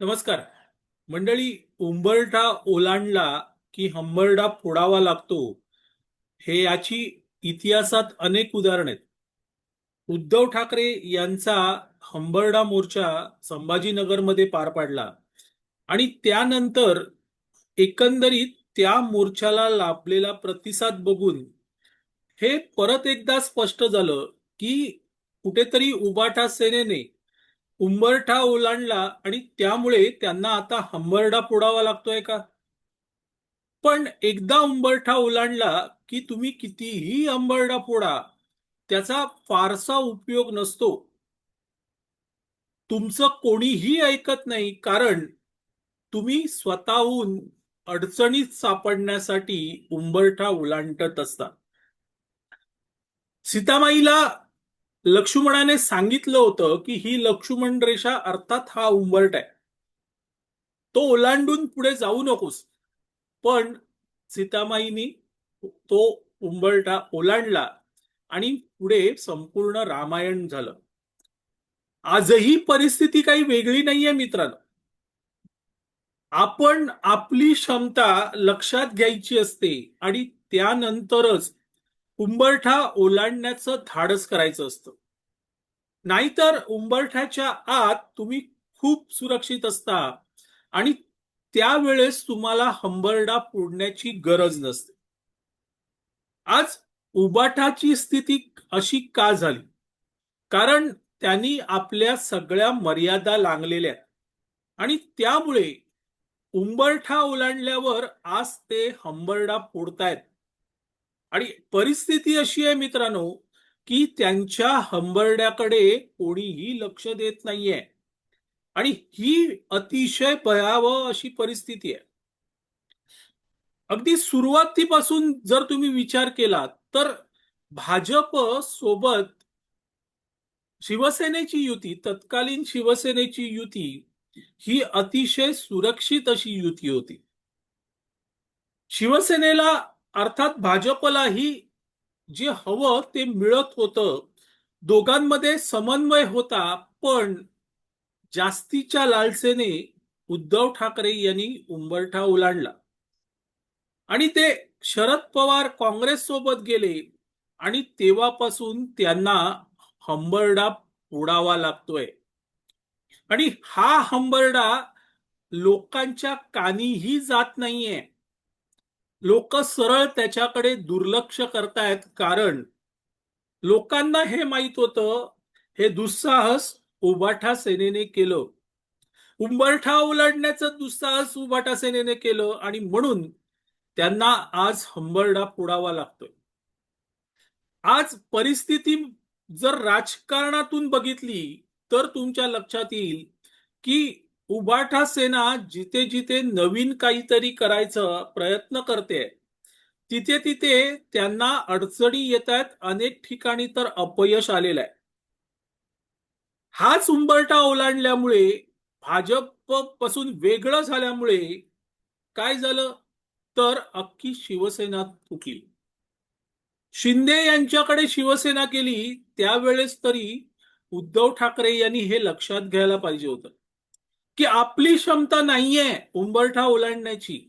नमस्कार. मंडळी उंबरठा ओलांडला की हंबरडा फोडावा लागतो हे याची इतिहासात अनेक उदाहरण आहेत. उद्धव ठाकरे यांचा हंबरडा मोर्चा संभाजीनगरमध्ये पार पाडला आणि त्यानंतर एकंदरीत त्या मोर्चाला लाभलेला प्रतिसाद बघून हे परत एकदा स्पष्ट झालं की कुठेतरी उबाटा सेनेने उंबरठा ओलांडला आणि त्यामुळे त्यांना आता हंबरडा फोडावा लागतोय का? पण एकदा उंबरठा ओलांडला की तुम्ही कितीही अंबरडा फोडा त्याचा फारसा उपयोग नसतो. तुमचं कोणीही ऐकत नाही कारण तुम्ही स्वतःहून अडचणीत सापडण्यासाठी उंबरठा ओलांडत असता. सीतामाईला लक्ष्मणाने सांगितलं होतं की ही लक्ष्मण रेषा अर्थात हा उंबरट आहे. तो ओलांडून पुढे जाऊ नकोस. पण सीतामाईनी तो उंबरटा ओलांडला आणि पुढे संपूर्ण रामायण झालं. आजही परिस्थिती काही वेगळी नाहीये मित्रांनो. आपण आपली क्षमता लक्षात घ्यायची असते आणि त्यानंतरच उंबरठा ओलांडण्याचं धाडस करायचं असतं. नाहीतर उंबरठ्याच्या आत तुम्ही खूप सुरक्षित असता आणि त्यावेळेस तुम्हाला हंबरडा फोडण्याची गरज नसते. आज उबाठाची स्थिती अशी का झाली? कारण त्यांनी आपल्या सगळ्या मर्यादा लांगलेल्या आणि त्यामुळे उंबरठा ओलांडल्यावर आज ते हंबरडा फोडतायत. आणि परिस्थिती अशी आहे मित्रांनो की त्यांच्या हंबरड्याकडे कोणीही लक्ष देत नाहीये. आणि ही अतिशय भयावह अशी परिस्थिती आहे. अगदी सुरुवातीपासून जर तुम्ही विचार केला तर भाजप सोबत शिवसेनेची युती तत्कालीन शिवसेनेची युती ही अतिशय सुरक्षित अशी युती होती. शिवसेनेला अर्थात भाजपलाही जे हवं ते मिळत होतं. दोघांमध्ये समन्वय होता पण जास्तीच्या लालसेने उद्धव ठाकरे यांनी उंबरठा ओलांडला. आणि ते शरद पवार काँग्रेस सोबत गेले आणि तेव्हापासून त्यांना हंबरडा उडावा लागतोय. आणि हा हंबरडा लोकांच्या कानीही जात नाहीये. लोक सरळ त्याच्याकडे दुर्लक्ष करतायत कारण लोकांना हे माहीत होतं हे दुस्साहस उबाठा सेनेने केलं. उंबरठा उलडण्याचं दुस्साहस उबाठा सेनेने केलं आणि म्हणून त्यांना आज हंबरडा फोडावा लागतोय. आज परिस्थिती जर राजकारणातून बघितली तर तुमच्या लक्षात येईल की उबाठा सेना जिथे जिथे नवीन काहीतरी करायचं प्रयत्न करते तिथे तिथे त्यांना अडचणी येत आहेत अनेक ठिकाणी तर अपयश आलेलं आहे. हाच उंबरटा ओलांडल्यामुळे भाजपपासून वेगळं झाल्यामुळे काय झालं? तर अख्खी शिवसेना तुटली शिंदे यांच्याकडे शिवसेना केली त्यावेळेस तरी उद्धव ठाकरे यांनी हे लक्षात घ्यायला पाहिजे होतं. की आपली क्षमता नाहीये उंबरठा ओलांडण्याची.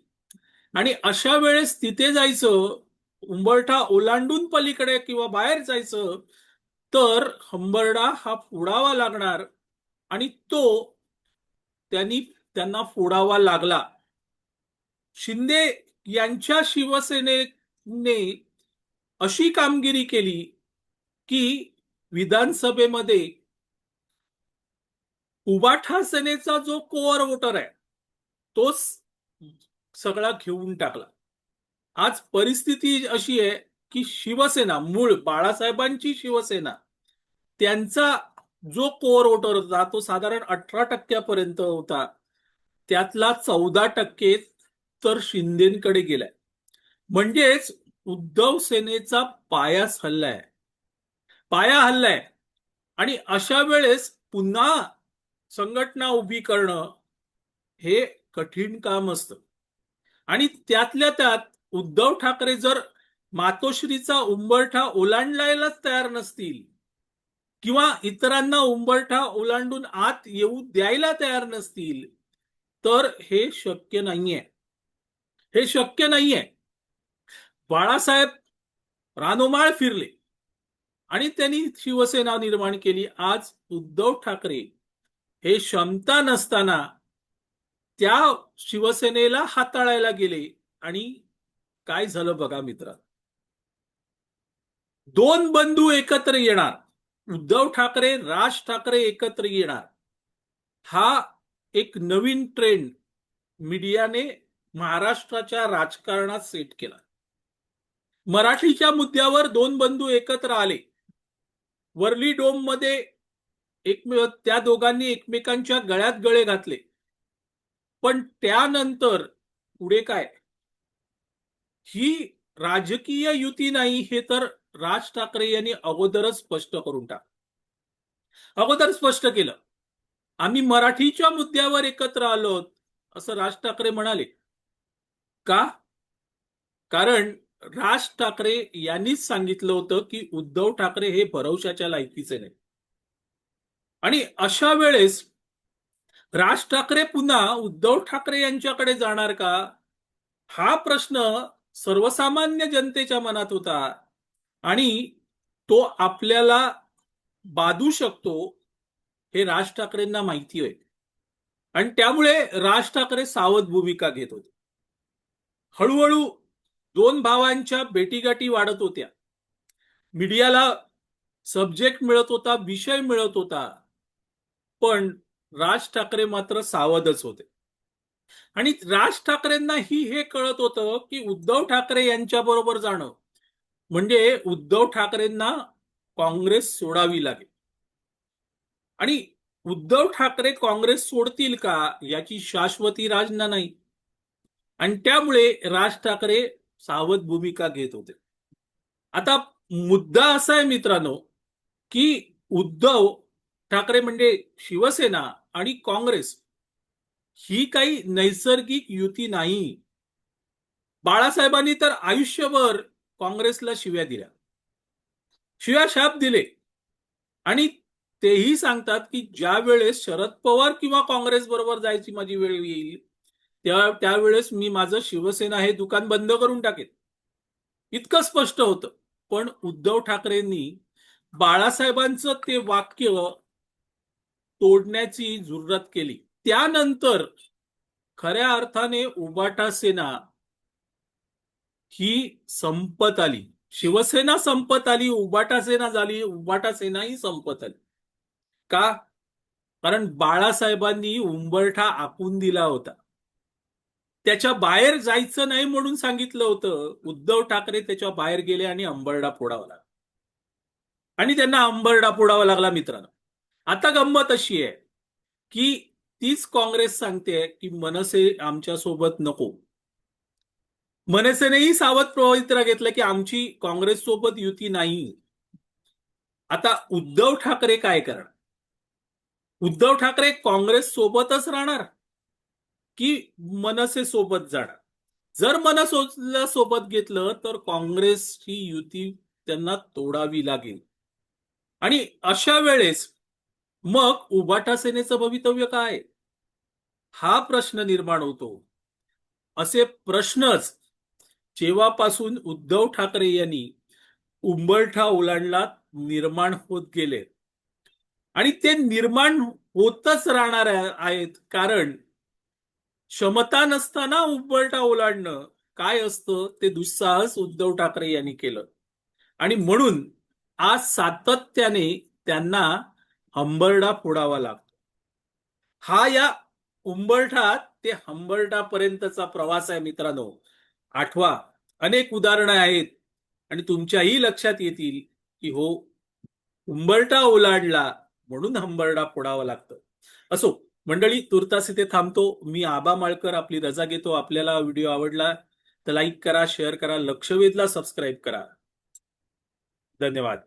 आणि अशा वेळेस तिथे जायचं उंबरठा ओलांडून पलीकडे किंवा बाहेर जायचं तर हंबरडा हा फोडावा लागणार आणि तो त्यांनी त्यांना फोडावा लागला. शिंदे यांच्या शिवसेनेने अशी कामगिरी केली की विधानसभेमध्ये उबाठा सेनेचा जो कोअर वोटर आहे तोच सगळा घेऊन टाकला. आज परिस्थिती अशी आहे की शिवसेना मूळ बाळासाहेबांची शिवसेना त्यांचा जो कोअर वोटर होता तो साधारण अठरा टक्क्यापर्यंत होता. त्यातला चौदा टक्के तर शिंदेकडे गेलाय. म्हणजेच उद्धव सेनेचा पायाच हल्लाय. पाया हल्लाय. आणि अशा वेळेस पुन्हा संघटना उभी करणं हे कठीण काम असतं. आणि त्यातल्या त्यात उद्धव ठाकरे जर मातोश्रीचा उंबरठा ओलांडायलाच तयार नसतील किंवा इतरांना उंबरठा ओलांडून आत येऊ द्यायला तयार नसतील तर हे शक्य नाहीये. हे शक्य नाहीये. बाळासाहेब रानोमाळ फिरले आणि त्यांनी शिवसेना निर्माण केली. आज उद्धव ठाकरे हे क्षमता नसताना त्या शिवसेनेला हाताळायला गेले आणि काय झालं बघा मित्र दोन बंधू एकत्र येणार. उद्धव ठाकरे राज ठाकरे एकत्र येणार. हा एक नवीन ट्रेंड मीडियाने महाराष्ट्राच्या राजकारणात सेट केला. मराठीच्या मुद्द्यावर दोन बंधू एकत्र आले. वर्ली डोममध्ये एकमेव त्या दोघांनी एकमेकांच्या गळ्यात गळे घातले. पण त्यानंतर पुढे काय? ही राजकीय युती नाही हे तर राज ठाकरे यांनी अगोदरच स्पष्ट करून टाक. अगोदर स्पष्ट केलं. आम्ही मराठीच्या मुद्द्यावर एकत्र आलो असं राज ठाकरे म्हणाले. का? कारण राज ठाकरे यांनीच सांगितलं होतं की उद्धव ठाकरे हे भरवशाच्या लायकीचे नाही आणि अशा वेळेस राज ठाकरे पुन्हा उद्धव ठाकरे यांच्याकडे जाणार का? हा प्रश्न सर्वसामान्य जनतेच्या मनात होता. आणि तो आपल्याला बाधू शकतो हे राज ठाकरेंना माहिती आहे आणि त्यामुळे राज ठाकरे सावध भूमिका घेत होते. हळूहळू दोन भावांच्या भेटीगाठी वाढत होत्या. मीडियाला सब्जेक्ट मिळत होता विषय मिळत होता. पण राज ठाकरे मात्र सावधच होते. आणि राज ठाकरेंनाही हे कळत होतं की उद्धव ठाकरे यांच्या बरोबर जाणं म्हणजे उद्धव ठाकरेंना काँग्रेस सोडावी लागेल. आणि उद्धव ठाकरे काँग्रेस सोडतील का याची शाश्वती राजना नाही. आणि त्यामुळे राज ठाकरे सावध भूमिका घेत होते. आता मुद्दा असा आहे मित्रांनो की उद्धव ठाकरे म्हणजे शिवसेना आणि काँग्रेस. ही काही नैसर्गिक युती नाही. बाळासाहेबांनी तर आयुष्यभर काँग्रेसला शिव्या दिल्या. शिव्या शाप दिले. आणि तेही सांगतात की ज्या वेळेस शरद पवार किंवा काँग्रेस बरोबर जायची माझी वेळ येईल त्या त्यावेळेस मी माझं शिवसेना हे दुकान बंद करून टाकेन. इतकं स्पष्ट होतं. पण उद्धव ठाकरेंनी बाळासाहेबांचं ते वाक्य तोडण्याची जुर्रत केली. त्यानंतर खऱ्या अर्थाने उबाटा सेना ही संपत आली. शिवसेना संपत आली उबाटा सेना झाली उबाटा सेना ही संपत आली. का? कारण बाळासाहेबांनी उंबरठा आखून दिला होता. त्याच्या बाहेर जायचं नाही म्हणून सांगितलं होतं. उद्धव ठाकरे त्याच्या बाहेर गेले आणि अंबरडा फोडावा लागला. आणि त्यांना अंबरडा फोडावा लागला मित्रांनो. आता गंमत अशी आहे की तीच काँग्रेस सांगते की मनसे आमच्यासोबत नको. मनसेनेही सावध पवित्रा घेतलं की आमची काँग्रेस सोबत युती नाही. आता उद्धव ठाकरे काय करणार? उद्धव ठाकरे काँग्रेस सोबतच राहणार की मनसे सोबत जाणार? जर मनसोला सोबत घेतलं तर काँग्रेसची युती त्यांना तोडावी लागेल. आणि अशा वेळेस मग उबाटा सेनेचं भवितव्य काय? हा प्रश्न निर्माण होतो. असे प्रश्नच जेव्हापासून उद्धव ठाकरे यांनी उंबरठा ओलांडला निर्माण होत गेले. आणि ते निर्माण होतच राहणार आहेत कारण क्षमता नसताना उंबरठा ओलांडणं काय असतं ते दुस्साहस उद्धव ठाकरे यांनी केलं. आणि म्हणून आज सातत्याने त्यांना हंबरडा फोडावा लागतो. हा या उंबरठा ते हंबरटापर्यंतचा प्रवास आहे मित्रांनो. आठवा अनेक उदाहरणं आहेत आणि तुमच्याही लक्षात येतील की हो उंबरटा ओलांडला म्हणून हंबरडा फोडावा लागतं. असो मंडळी तुर्तास इथे थांबतो. मी आबा माळकर आपली रजा घेतो. आपल्याला व्हिडिओ आवडला तर लाईक करा शेअर करा लक्षवेधला सबस्क्राईब करा. धन्यवाद.